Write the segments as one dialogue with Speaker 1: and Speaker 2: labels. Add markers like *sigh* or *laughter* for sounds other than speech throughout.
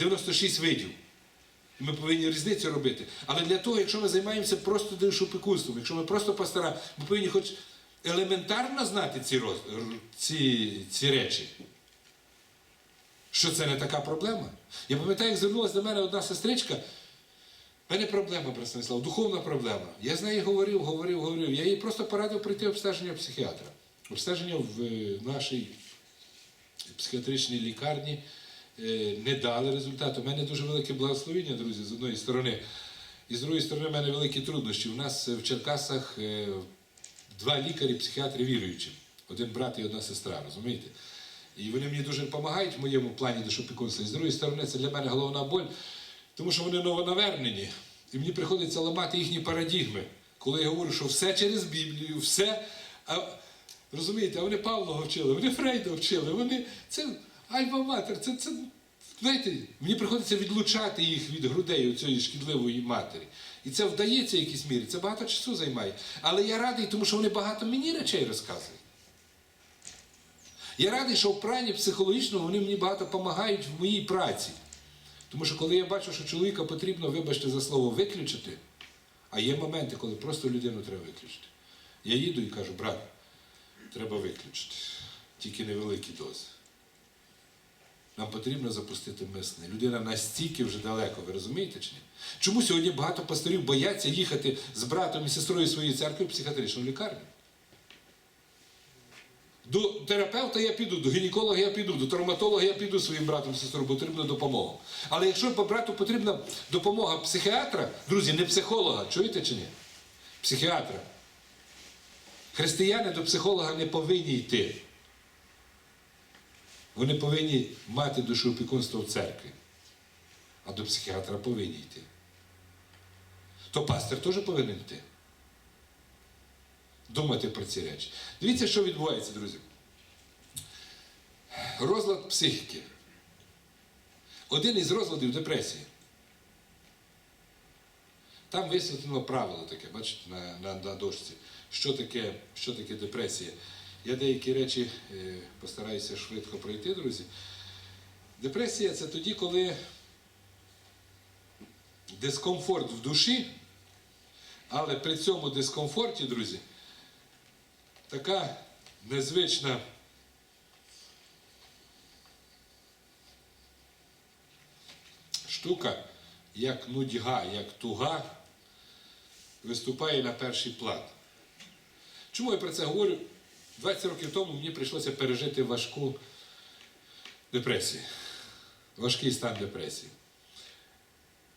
Speaker 1: 96 видів. Ми повинні різницю робити. Але для того, якщо ми займаємося просто душопікунством, якщо ми просто пастора, ми повинні хоч елементарно знати ці, роз... ці, ці речі. Що це не така проблема? Я пам'ятаю, як звернулася до мене одна сестричка. У мене проблема, Станіслав, духовна проблема. Я з нею говорив, говорив, говорив. Я їй просто порадив прийти обстеження психіатра. Обстеження в е, нашій психіатричній лікарні не дали результату. У мене дуже велике благословіння, друзі, з одної сторони. І з другої сторони, в мене великі труднощі. У нас е, в Черкасах е, два лікарі, психіатри віруючі. Один брат і одна сестра, розумієте? І вони мені дуже допомагають в моєму плані душопікунства. І з другої сторони, це для мене головна боль, тому що вони новонавернені. І мені приходиться ламати їхні парадігми, коли я говорю, що все через Біблію, все. А, розумієте, а вони Павлова вчили, вони Фрейда вчили, вони це альма-матер, це, це знаєте, мені приходиться відлучати їх від грудей у цієї шкідливої матері. І це вдається в якійсь мірі, це багато часу займає. Але я радий, тому що вони багато мені речей розказують. Я радий, що в прані психологічному вони мені багато допомагають в моїй праці. Тому що коли я бачу, що чоловіка потрібно, вибачте за слово, виключити, а є моменти, коли просто людину треба виключити. Я їду і кажу, брат, треба виключити. Тільки невеликі дози. Нам потрібно запустити мисне. Людина настільки вже далеко, ви розумієте чи ні? Чому сьогодні багато пасторів бояться їхати з братом і сестрою своєї церкви в психіатричну лікарню? До терапевта я піду, до гінеколога я піду, до травматолога я піду своїм братом і сестрою, бо потрібна допомога. Але якщо по брату потрібна допомога психіатра, друзі, не психолога, чуєте чи ні? Психіатра. Християни до психолога не повинні йти. Вони повинні мати душу опікунства в церкві, а до психіатра повинні йти. То пастор теж повинен йти. Думати про ці речі. Дивіться, що відбувається, друзі. Розлад психіки. Один із розладів депресії. Там висвітлено правило таке, бачите, на, на, на дошці. Що таке, що таке депресія? Я деякі речі е, постараюся швидко пройти, друзі. Депресія це тоді, коли дискомфорт в душі, але при цьому дискомфорті, друзі, така незвична штука, як нудьга, як туга, виступає на перший план. Чому я про це говорю? 20 років тому мені прийшлося пережити важку депресію, важкий стан депресії.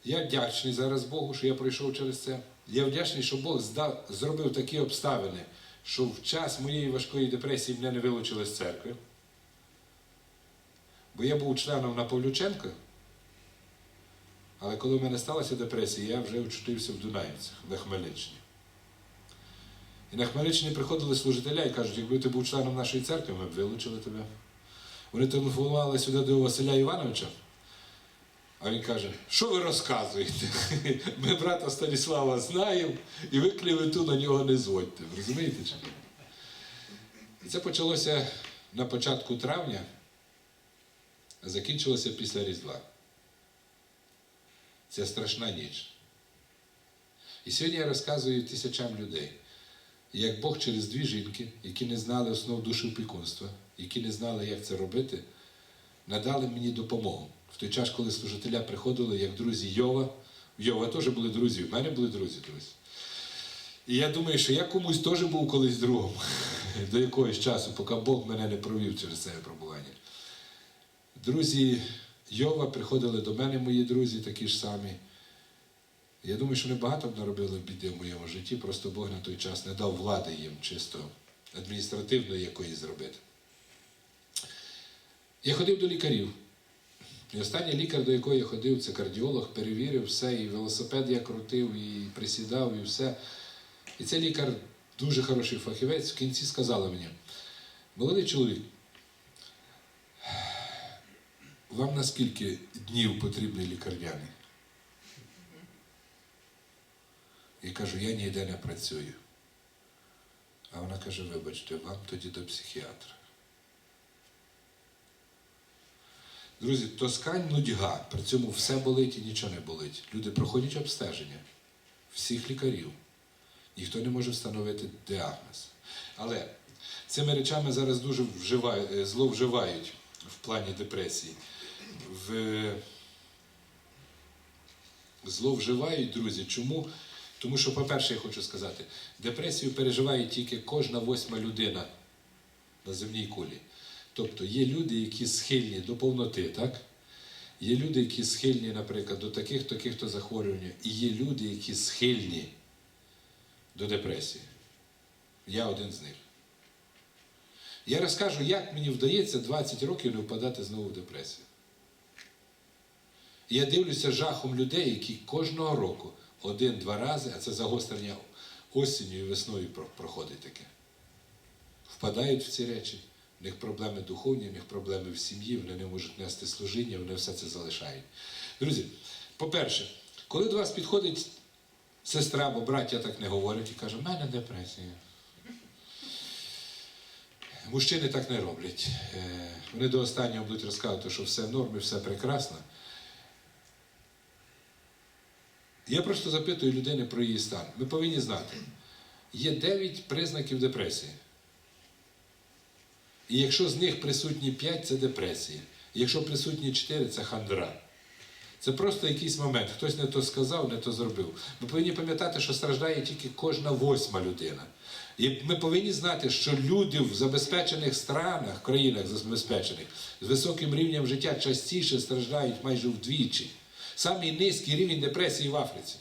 Speaker 1: Я вдячний зараз Богу, що я пройшов через це. Я вдячний, що Бог здав, зробив такі обставини, що в час моєї важкої депресії мене не вилучили з церкви. Бо я був членом на Павлюченка, але коли в мене сталася депресія, я вже очутився в Дунаївцях на Хмельниччині. І на Хмельниччині приходили служителя і кажуть, якби ти був членом нашої церкви, ми б вилучили тебе. Вони телефонували сюди до Василя Івановича, а він каже, що ви розказуєте? *laughs* Ми брата Станіслава знаємо, і ви клевету на нього не зводьте. Розумієте? чи ні? І це почалося на початку травня, а закінчилося після Різдва. Це страшна ніч. І сьогодні я розказую тисячам людей, як Бог через дві жінки, які не знали основ душі опікунства, які не знали, як це робити, надали мені допомогу. В той час, коли служителя приходили, як друзі Йова, в Йова теж були друзі, в мене були друзі, друзі. І я думаю, що я комусь теж був колись другом *laughs* до якогось часу, поки Бог мене не провів через це випробування. Друзі Йова приходили до мене, мої друзі, такі ж самі. Я думаю, що вони багато б наробили біди в моєму житті, просто Бог на той час не дав влади їм чисто адміністративної якоїсь зробити. Я ходив до лікарів. І останній лікар, до якого я ходив, це кардіолог, перевірив все, і велосипед я крутив, і присідав, і все. І цей лікар дуже хороший фахівець, в кінці сказала мені, молодий чоловік, вам на скільки днів потрібний лікарняний? І кажу, я ніде не працюю. А вона каже, вибачте, вам тоді до психіатра. Друзі, тоскань нудьга, при цьому все болить і нічого не болить. Люди проходять обстеження всіх лікарів. Ніхто не може встановити діагноз. Але цими речами зараз дуже вживають, е, зловживають в плані депресії. В... Зловживають, друзі. Чому? Тому що, по-перше, я хочу сказати, депресію переживає тільки кожна восьма людина на земній кулі. Тобто є люди, які схильні до повноти, так? Є люди, які схильні, наприклад, до таких таких то захворювань, і є люди, які схильні до депресії. Я один з них. Я розкажу, як мені вдається 20 років не впадати знову в депресію. Я дивлюся жахом людей, які кожного року один-два рази, а це загострення осінню і весною проходить таке. Впадають в ці речі, в них проблеми духовні, в них проблеми в сім'ї, вони не можуть нести служіння, вони все це залишають. Друзі, по-перше, коли до вас підходить сестра або браття так не говорять і каже, в мене депресія. Мужчини так не роблять. Е, Вони до останнього будуть розказувати, що все в нормі, все прекрасно. Я просто запитую людини про її стан. Ми повинні знати, є 9 признаків депресії. І якщо з них присутні 5, це депресія. Якщо присутні 4, це хандра. Це просто якийсь момент. Хтось не то сказав, не то зробив. Ми повинні пам'ятати, що страждає тільки кожна восьма людина. І ми повинні знати, що люди в забезпечених странах, країнах забезпечених, з високим рівнем життя частіше страждають майже вдвічі. Самий низький рівень депресії в Африці.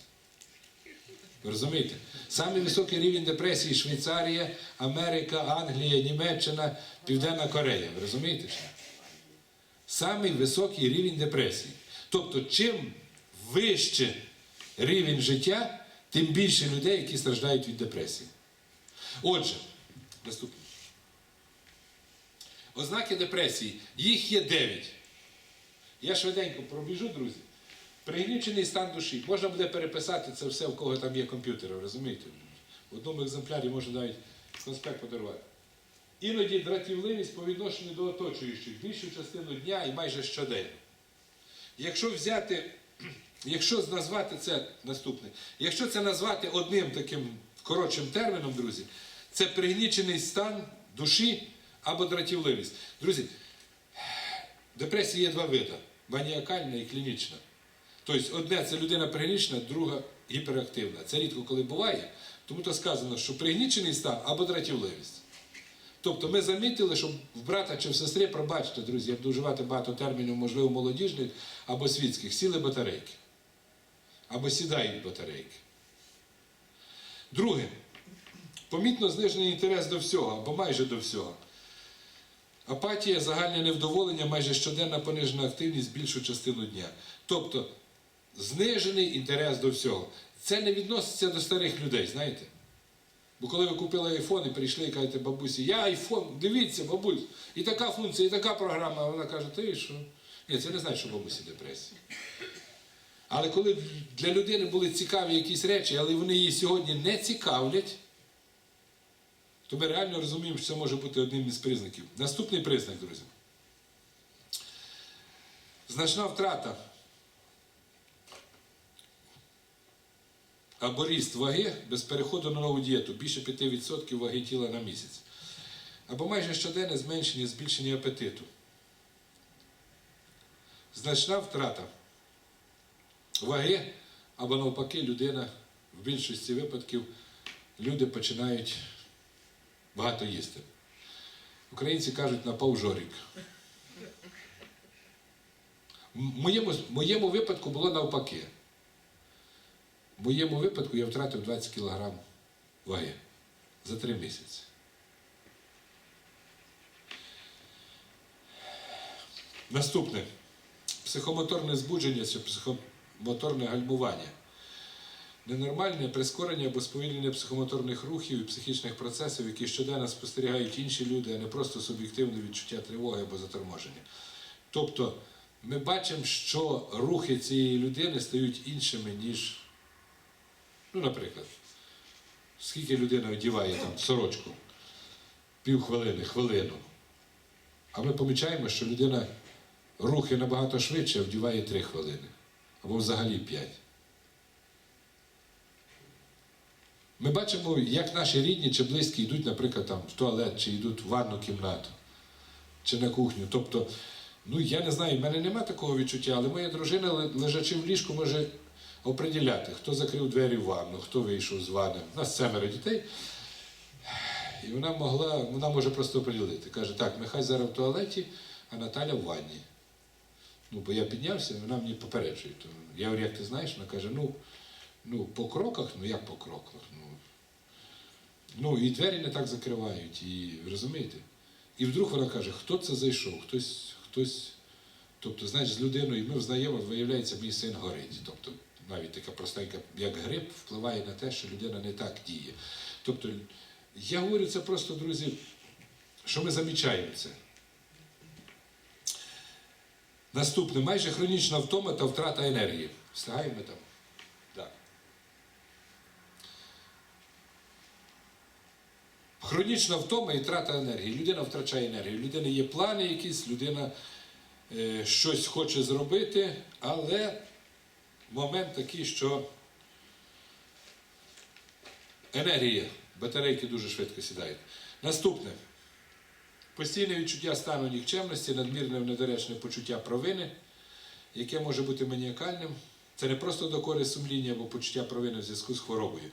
Speaker 1: Розумієте? Самий високий рівень депресії Швейцарія, Америка, Англія, Німеччина, Південна Корея. Ви розумієте? Самий високий рівень депресії. Тобто, чим вище рівень життя, тим більше людей, які страждають від депресії. Отже, наступне. Ознаки депресії. Їх є 9. Я швиденько пробіжу, друзі. Пригнічений стан душі. Можна буде переписати це все, у кого там є комп'ютери, розумієте? В одному екземплярі можна навіть конспект подарувати. Іноді дратівливість по відношенню до оточуючих більшу частину дня і майже щоденно. Якщо взяти, якщо назвати це наступне, якщо це назвати одним таким коротшим терміном, друзі, це пригнічений стан душі або дратівливість. Друзі, депресії є два види: маніакальна і клінічна. Тобто, одне це людина пригнічена, друга гіперактивна. Це рідко коли буває, тому то сказано, що пригнічений стан або дратівливість. Тобто ми замітили, що в брата чи в сестри, пробачте, друзі, я буду вживати багато термінів, можливо, молодіжних або світських, сіли батарейки. Або сідають батарейки. Друге, помітно знижений інтерес до всього, або майже до всього. Апатія, загальне невдоволення, майже щоденна понижена активність більшу частину дня. Тобто знижений інтерес до всього. Це не відноситься до старих людей, знаєте? Бо коли ви купили айфон і прийшли і кажете бабусі, я айфон, дивіться, бабусь, і така функція, і така програма, а вона каже, ти що? Ні, це не значить, що бабусі депресія. Але коли для людини були цікаві якісь речі, але вони її сьогодні не цікавлять, то ми реально розуміємо, що це може бути одним із признаків. Наступний признак, друзі. Значна втрата або ріст ваги без переходу на нову дієту, більше 5% ваги тіла на місяць. Або майже щоденне зменшення, збільшення апетиту. Значна втрата ваги, або навпаки, людина в більшості випадків люди починають багато їсти. Українці кажуть на повжорік. В моєму, моєму випадку було навпаки. В моєму випадку я втратив 20 кг ваги за три місяці. Наступне психомоторне збудження чи психомоторне гальмування. Ненормальне прискорення або сповільнення психомоторних рухів і психічних процесів, які щоденно спостерігають інші люди, а не просто суб'єктивне відчуття тривоги або заторможення. Тобто ми бачимо, що рухи цієї людини стають іншими, ніж, ну, наприклад, скільки людина одіває там сорочку, півхвилини, хвилину. А ми помічаємо, що людина рухи набагато швидше, вдіває 3 хвилини. Або взагалі 5. Ми бачимо, як наші рідні чи близькі йдуть, наприклад, там, в туалет, чи йдуть в ванну кімнату, чи на кухню. Тобто, ну я не знаю, в мене немає такого відчуття, але моя дружина, лежачи в ліжку, може оприділяти, хто закрив двері в ванну, хто вийшов з ванни. У нас семеро дітей. І вона могла, вона може просто оприділити. Каже, так, Михай зараз в туалеті, а Наталя в ванні. Ну, бо я піднявся, вона мені попереджує. То я говорю, як ти знаєш? Вона каже, ну, ну по кроках, ну як по кроках? Ну, ну і двері не так закривають, і розумієте? І вдруг вона каже, хто це зайшов? Хтось, хтось. Тобто, знаєш, з людиною, ми взнаємо, виявляється, мій син горить. Тобто, навіть така простенька, як грип, впливає на те, що людина не так діє. Тобто, я говорю це просто, друзі, що ми замічаємо це. Наступне, майже хронічна втома та втрата енергії. Встигаємо там? Хронічна втома і втрата енергії. Людина втрачає енергію. У людини є плани якісь, людина е, щось хоче зробити, але момент такий, що енергія, батарейки дуже швидко сідають. Наступне. Постійне відчуття стану нікчемності, надмірне недоречне почуття провини, яке може бути маніакальним. Це не просто докори сумління або почуття провини в зв'язку з хворобою.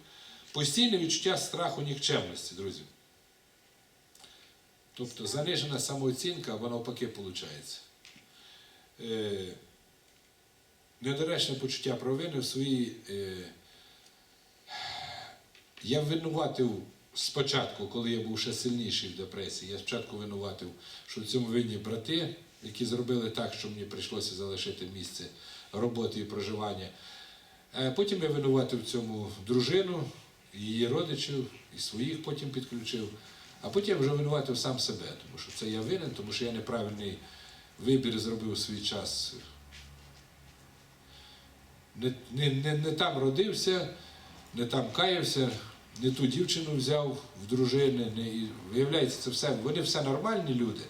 Speaker 1: Постійне відчуття страху нікчемності, друзі. Тобто занижена самооцінка, або навпаки, виходить. Недоречне почуття провини в своїй. Е, я винуватив спочатку, коли я був ще сильніший в депресії, я спочатку винуватив, що в цьому винні брати, які зробили так, що мені прийшлося залишити місце роботи і проживання. Е, Потім я винуватив в цьому дружину, її родичів, і своїх потім підключив. А потім вже винуватив сам себе, тому що це я винен, тому що я неправильний вибір зробив у свій час. Не, не, не, не там родився, не там каявся, не ту дівчину взяв в дружини. Не, і виявляється, це все. Вони все нормальні люди.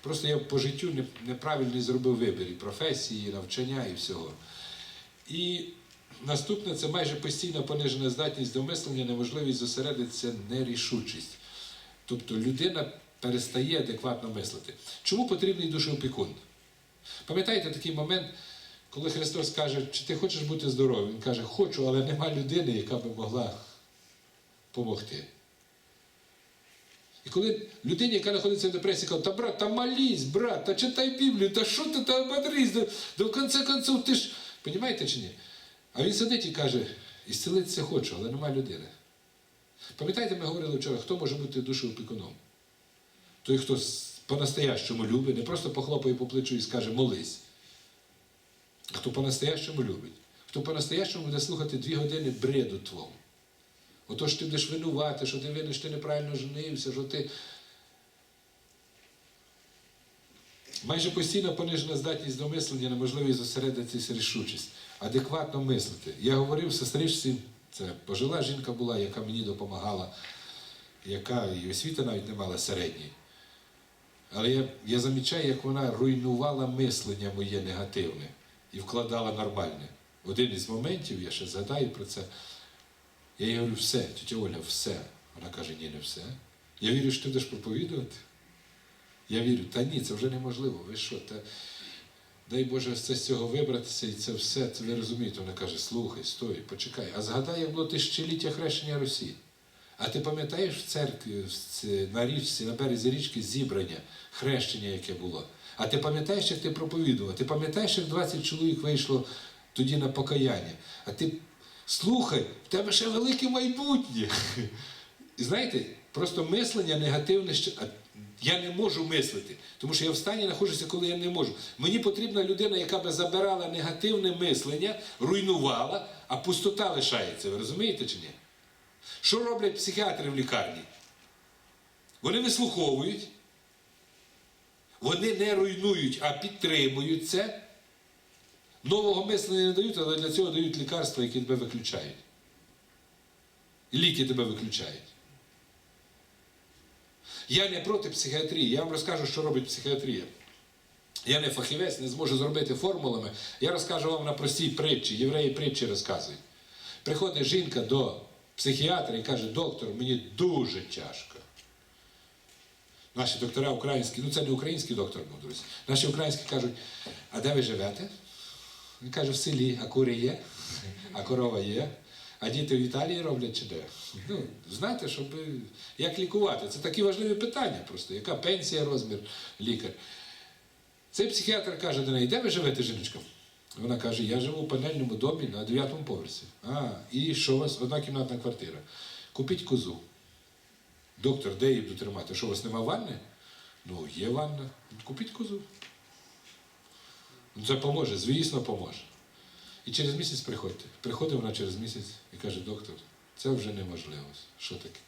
Speaker 1: Просто я по життю не, неправильний зробив вибір і професії, і навчання, і всього. І наступне це майже постійна понижена здатність до мислення, неможливість зосередитися, нерішучість. Тобто людина перестає адекватно мислити. Чому потрібний душеопікун? Пам'ятаєте такий момент, коли Христос каже, чи ти хочеш бути здоровим? Він каже, хочу, але нема людини, яка би могла допомогти. І коли людині, яка знаходиться в депресії, каже, та брат, та молись, брат, та читай Біблію, та що ти там ободрись, да, да в концов ти ж. Понімаєте чи ні? А він сидить і каже, і хочу, але нема людини. Пам'ятаєте, ми говорили вчора, хто може бути душеопікуном? Той, хто по-настоящому любить, не просто похлопає по плечу і скаже молись. Хто по-настоящому любить, хто по-настоящому буде слухати дві години бреду твого. Ото ж ти будеш винувати, що ти винен, що ти неправильно женився, що ти. Майже постійно понижена здатність до мислення, неможливість зосередитися рішучість, адекватно мислити. Я говорив сестричці, це пожила жінка була, яка мені допомагала, яка і освіти навіть не мала середньої. Але я, я замічаю, як вона руйнувала мислення моє негативне і вкладала нормальне. Один із моментів, я ще згадаю про це. Я їй говорю, все, тетя Оля, все. Вона каже, ні, не все. Я вірю, що ти будеш проповідувати. Я вірю, та ні, це вже неможливо. Ви що? Та... Дай Боже це з цього вибратися і це все, це ви розумієте. Вона каже, слухай, стой, почекай. А згадай, як було тисячоліття хрещення Русі. А ти пам'ятаєш в церкві, на річці, на березі річки зібрання, хрещення, яке було? А ти пам'ятаєш, як ти проповідував? Ти пам'ятаєш, як 20 чоловік вийшло тоді на покаяння? А ти слухай, в тебе ще велике майбутнє. І знаєте, просто мислення негативне. Я не можу мислити, тому що я в стані знаходжуся, коли я не можу. Мені потрібна людина, яка би забирала негативне мислення, руйнувала, а пустота лишається. Ви розумієте чи ні? Що роблять психіатри в лікарні? Вони вислуховують, вони не руйнують, а підтримують це. Нового мислення не дають, але для цього дають лікарства, які тебе виключають. Ліки тебе виключають. Я не проти психіатрії, я вам розкажу, що робить психіатрія. Я не фахівець, не зможу зробити формулами. Я розкажу вам на простій притчі. Євреї притчі розказують. Приходить жінка до психіатра і каже, доктор, мені дуже тяжко. Наші доктора українські, ну це не український доктор був, друзі. Наші українські кажуть, а де ви живете? Він каже, в селі, а кури є, а корова є. А діти в Італії роблять чи де? Ну, знаєте, щоб як лікувати? Це такі важливі питання просто. Яка пенсія, розмір, лікар. Цей психіатр каже до неї, де ви живете, жіночка? Вона каже, я живу в панельному домі на 9 поверсі. А, і що у вас? Одна кімнатна квартира. Купіть козу. Доктор, де її буду тримати? Що у вас нема ванни? Ну, є ванна. Купіть козу. Ну, Це поможе, звісно, поможе. І через місяць приходьте. Приходить вона через місяць і каже, доктор, це вже неможливо. Що таке?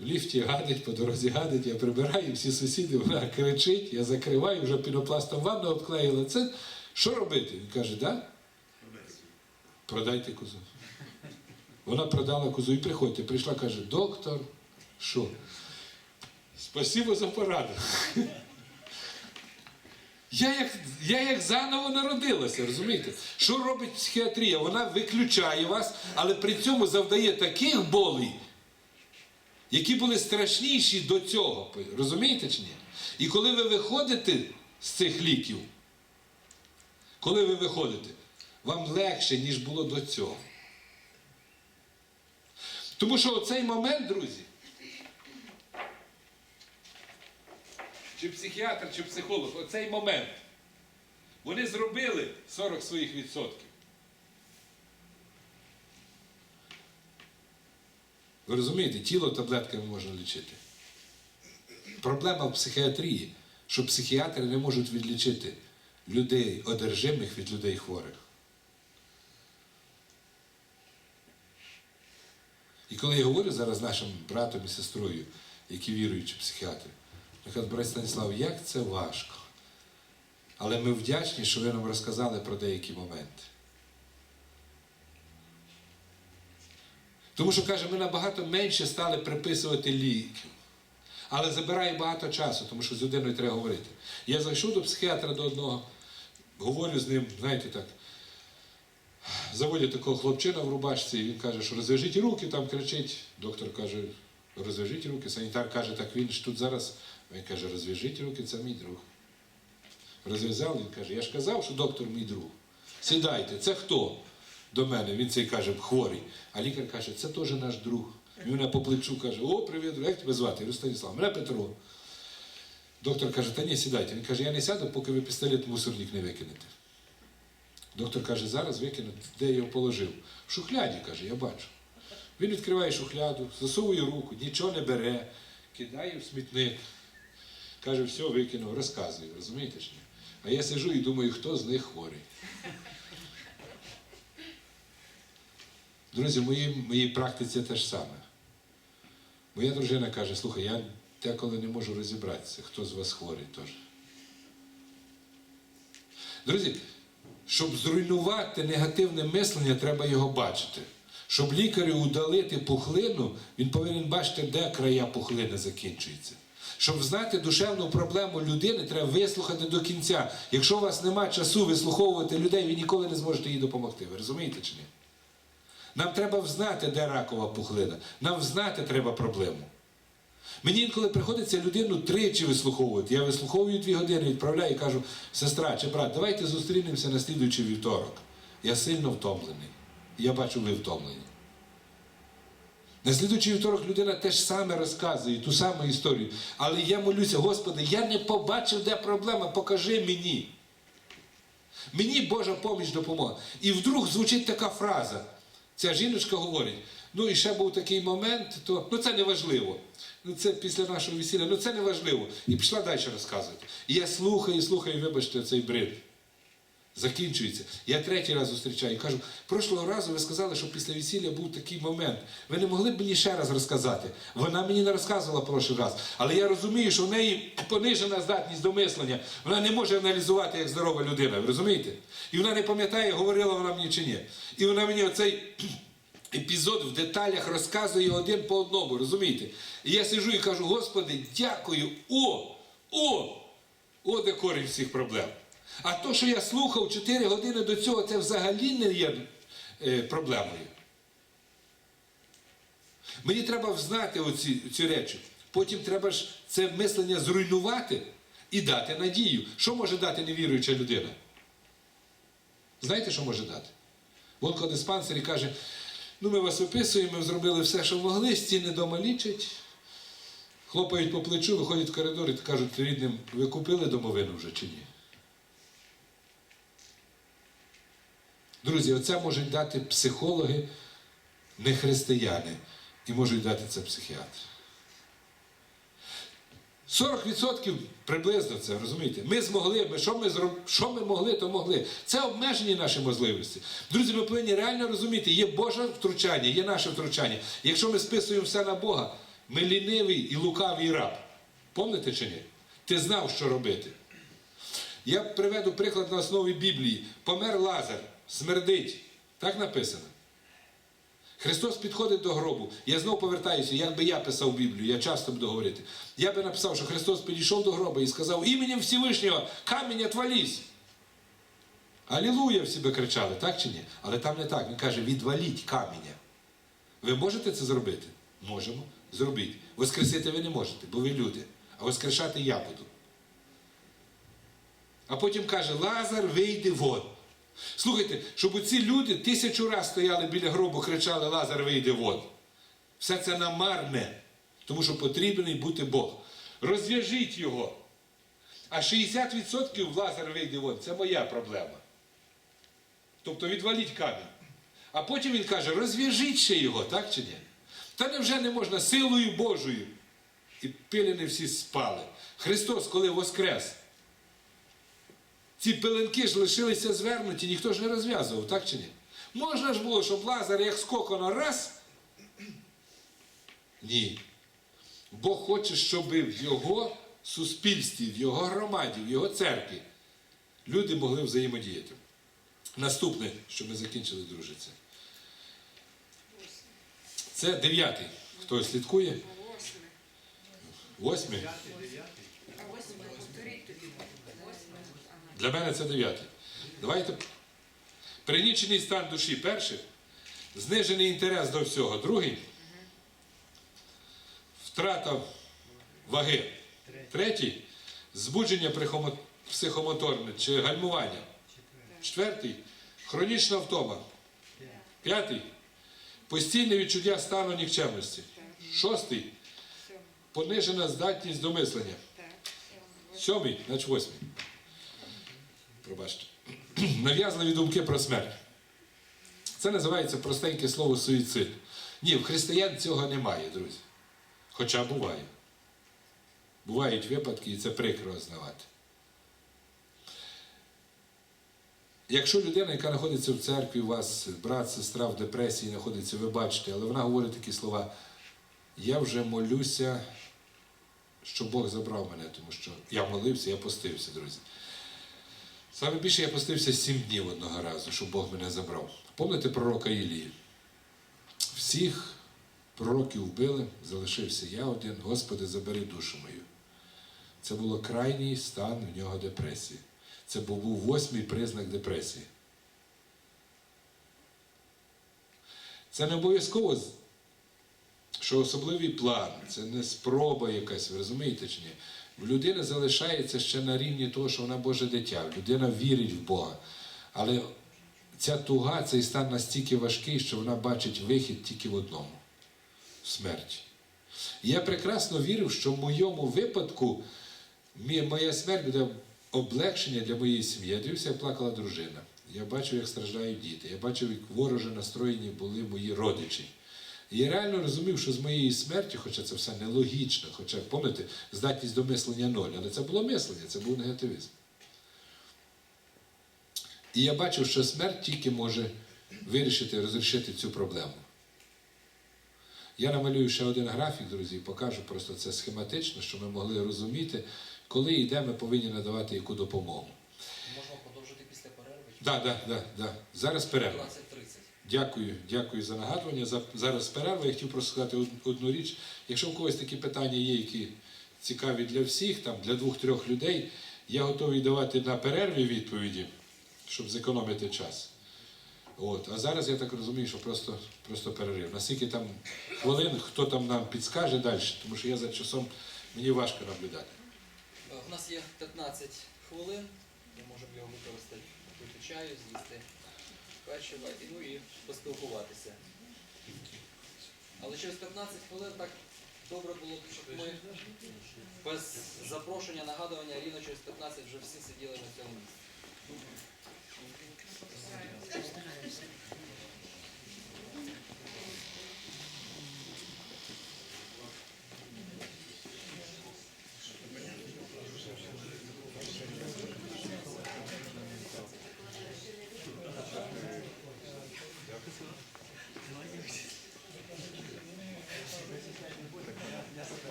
Speaker 1: В ліфті гадить, по дорозі гадить, я прибираю, всі сусіди, вона кричить, я закриваю, вже пінопластом ванну обклеїла. Це що робити? Він каже, да? Продайте козу. Вона продала козу і приходьте. Прийшла, каже, доктор, що? Спасибо за пораду. Я як, я як заново народилася, розумієте? Що робить психіатрія? Вона виключає вас, але при цьому завдає таких болей, які були страшніші до цього. Розумієте чи ні? І коли ви виходите з цих ліків, коли ви виходите, вам легше, ніж було до цього. Тому що оцей момент, друзі, чи психіатр, чи психолог, оцей момент, вони зробили 40 своїх відсотків. Ви розумієте, тіло таблетками можна лічити. Проблема в психіатрії, що психіатри не можуть відлічити людей одержимих від людей хворих. І коли я говорю зараз нашим братом і сестрою, які віруючі психіатри, кажу, брат Станіслав, як це важко. Але ми вдячні, що ви нам розказали про деякі моменти. Тому що, каже, ми набагато менше стали приписувати ліків. Але забирає багато часу, тому що з людиною треба говорити. Я зайшов до психіатра до одного, говорю з ним, знаєте так, заводять такого хлопчина в рубашці, і він каже, що розв'яжіть руки, там кричить. Доктор каже, розв'яжіть руки. Санітар каже, так він ж тут зараз. Він каже, розв'яжіть руки, це мій друг. Розв'язав, він каже, я ж казав, що доктор мій друг. Сідайте, це хто? До мене. Він цей каже, хворий. А лікар каже, це теж наш друг. Він мене по плечу каже, о, привіт, як тебе звати? Я Станіслав, мене Петро. Доктор каже, та ні, сідайте. Він каже, я не сяду, поки ви пістолет в мусорник не викинете. Доктор каже, зараз викину, де його положив. В шухляді, каже, я бачу. Він відкриває шухляду, засовує руку, нічого не бере, кидає в смітник. Каже, все, викинув, розказує, розумієте ж? А я сижу і думаю, хто з них хворий. Друзі, в моїй, моїй практиці те ж саме. Моя дружина каже, слухай, я деколи не можу розібратися, хто з вас хворий теж. Друзі, щоб зруйнувати негативне мислення, треба його бачити. Щоб лікарю удалити пухлину, він повинен бачити, де края пухлини закінчуються. Щоб знати душевну проблему людини, треба вислухати до кінця. Якщо у вас немає часу вислуховувати людей, ви ніколи не зможете їй допомогти. Ви розумієте чи ні? Нам треба взнати, де ракова пухлина. Нам взнати треба проблему. Мені інколи приходиться людину тричі вислуховувати. Я вислуховую дві години, відправляю і кажу, сестра чи брат, давайте зустрінемося на слідуючий вівторок. Я сильно втомлений. Я бачу, ви втомлені. На слідуючий вівторок людина теж саме розказує, ту саму історію. Але я молюся, Господи, я не побачив, де проблема, покажи мені. Мені Божа поміч допомога. І вдруг звучить така фраза. Ця жіночка говорить: ну і ще був такий момент, то ну це не важливо. Ну це після нашого весілля, ну це не важливо. І пішла далі розказувати. І я слухаю, слухаю, вибачте, цей бред. Закінчується. Я третій раз зустрічаю і кажу, прошлого разу ви сказали, що після весілля був такий момент. Ви не могли б мені ще раз розказати? Вона мені не розказувала прошлий раз. Але я розумію, що в неї понижена здатність до мислення. Вона не може аналізувати як здорова людина. Ви розумієте? І вона не пам'ятає, говорила вона мені чи ні. І вона мені оцей *clears throat* епізод в деталях розказує один по одному, розумієте? І я сижу і кажу, Господи, дякую. О! О! О, де корінь всіх проблем. А то, що я слухав 4 години до цього, це взагалі не є е, проблемою. Мені треба взнати оці, ці речі. Потім треба ж це мислення зруйнувати і дати надію. Що може дати невіруюча людина? Знаєте, що може дати? Вон коли диспансері каже, ну ми вас виписуємо, ми зробили все, що могли, стіни дома лічать, хлопають по плечу, виходять в коридор і кажуть рідним, ви купили домовину вже чи ні? Друзі, оце можуть дати психологи, не християни, і можуть дати це психіатри. 40% приблизно це, розумієте? Ми змогли, ми, що, ми що ми могли, то могли. Це обмежені наші можливості. Друзі, ми повинні реально розуміти, є Боже втручання, є наше втручання. Якщо ми списуємо все на Бога, ми лінивий і лукавий раб. Помните чи ні? Ти знав, що робити. Я приведу приклад на основі Біблії. Помер Лазар, смердить. Так написано. Христос підходить до гробу. Я знову повертаюся, як би я писав Біблію, я часто буду говорити. Я би написав, що Христос підійшов до гроба і сказав іменем Всевишнього камінь отвались. Алілуя всі би кричали, так чи ні? Але там не так. Він каже, відваліть каміння. Ви можете це зробити? Можемо. Зробіть. Воскресити ви не можете, бо ви люди. А воскрешати я буду. А потім каже, Лазар, вийди вон. Слухайте, щоб ці люди тисячу разів стояли біля гробу, кричали Лазар, вийди вон. Все це намарне, тому що потрібний бути Бог. Розв'яжіть його. А 60% Лазар вийде вон це моя проблема. Тобто відваліть камінь. А потім він каже, розв'яжіть ще його, так чи ні? Та невже не можна силою Божою? І пилини всі спали. Христос, коли воскрес, ці пеленки ж лишилися звернуті, ніхто ж не розв'язував, так чи ні? Можна ж було, щоб Лазар як скоконо раз. Ні. Бог хоче, щоб в його суспільстві, в його громаді, в його церкві люди могли взаємодіяти. Наступне, що ми закінчили, друже, це. Це дев'ятий. Хто слідкує?
Speaker 2: Восьме.
Speaker 1: Восьмий. Для мене це дев'ятий. Давайте. Пригнічений стан душі перший, знижений інтерес до всього. Другий. Втрата ваги. Третій збудження психомоторне чи гальмування. Четвертий хронічна втома. П'ятий постійне відчуття стану нікчемності. Шостий понижена здатність до мислення. Сьомий, значить восьмий. Пробачте. *clears throat* Нав'язливі думки про смерть. Це називається простеньке слово суїцид. Ні, в християн цього немає, друзі. Хоча буває. Бувають випадки, і це прикро ознавати. Якщо людина, яка знаходиться в церкві, у вас брат, сестра в депресії знаходиться, ви бачите, але вона говорить такі слова: я вже молюся що Бог забрав мене, тому що я молився, я постився, друзі. Саме більше я постився сім днів одного разу, щоб Бог мене забрав. Пам'ятаєте пророка Ілії? Всіх пророків вбили, залишився я один, Господи, забери душу мою. Це було крайній стан в нього депресії. Це був восьмий признак депресії. Це не обов'язково що особливий план, це не спроба якась, ви розумієте чи ні? В людини залишається ще на рівні того, що вона Боже дитя, людина вірить в Бога. Але ця туга, цей стан настільки важкий, що вона бачить вихід тільки в одному в смерті. Я прекрасно вірив, що в моєму випадку моя смерть буде облегшення для моєї сім'ї. Я дивився, як плакала дружина. Я бачив, як страждають діти. Я бачив, як вороже настроєні були мої родичі. І я реально розумів, що з моєї смерті, хоча це все нелогічно, хоча, пам'ятаєте, здатність до мислення ноль, але це було мислення, це був негативізм. І я бачив, що смерть тільки може вирішити, розрішити цю проблему. Я намалюю ще один графік, друзі, і покажу просто це схематично, щоб ми могли розуміти, коли і де ми повинні надавати яку допомогу.
Speaker 3: Можна продовжити після перерви?
Speaker 1: Так, так, так, так. Зараз перерва.
Speaker 3: 12.30.
Speaker 1: Дякую, дякую за нагадування. За- Зараз перерва. Я хотів просто сказати одну річ. Якщо у когось такі питання є, які цікаві для всіх, там для двох-трьох людей, Я готовий давати на перерві відповіді, щоб зекономити час. От. А зараз я так розумію, що просто, просто перерив. Наскільки там хвилин, хто там нам підскаже далі, тому що я за часом мені важко наблюдати.
Speaker 3: Е, У нас є 15 хвилин. Ми можемо його використати пити чаю, з'їсти печиво, і, ну і поспілкуватися. Але через 15 хвилин так добре було щоб ми без запрошення, нагадування рівно через 15 вже всі сиділи на цьому місці.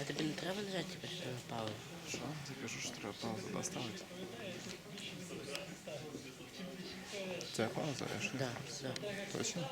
Speaker 4: А тобі не треба лежати, типу, що ти впали?
Speaker 5: Що? Я кажу, що треба паузу доставити. Що?
Speaker 4: Да, да.
Speaker 5: Точно?